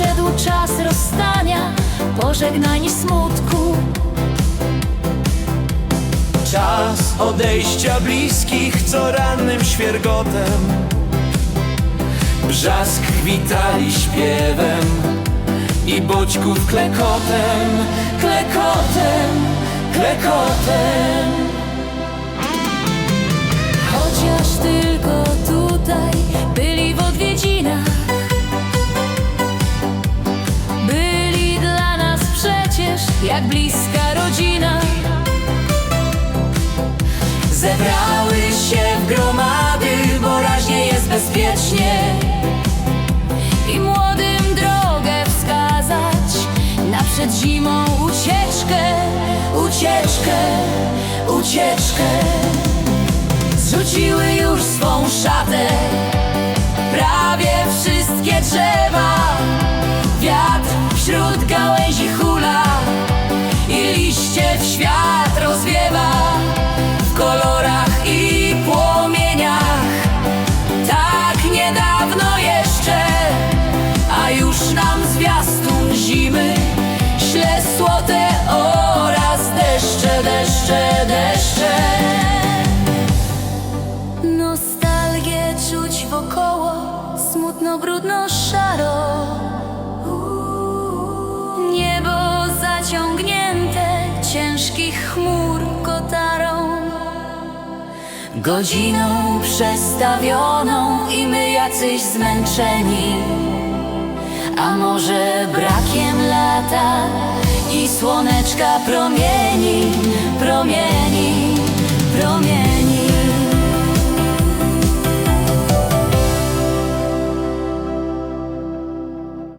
Nadszedł czas rozstania, pożegnań smutku. Czas odejścia bliskich, co rannym świergotem. Brzask witali śpiewem i bodźków klekotem, klekotem, klekotem. Jak bliska rodzina. Zebrały się w gromady, bo raźnie jest bezpiecznie. I młodym drogę wskazać Na przed zimą ucieczkę, Ucieczkę, ucieczkę. Zrzuciły już swą szatę już nam zwiastun zimy śle słote oraz deszcze, deszcze, deszcze. Nostalgię czuć wokoło Smutno, brudno, szaro. Niebo zaciągnięte Ciężkich chmur kotarą. Godziną przestawioną i my jacyś zmęczeni A może brakiem lata i słoneczka promieni, promieni,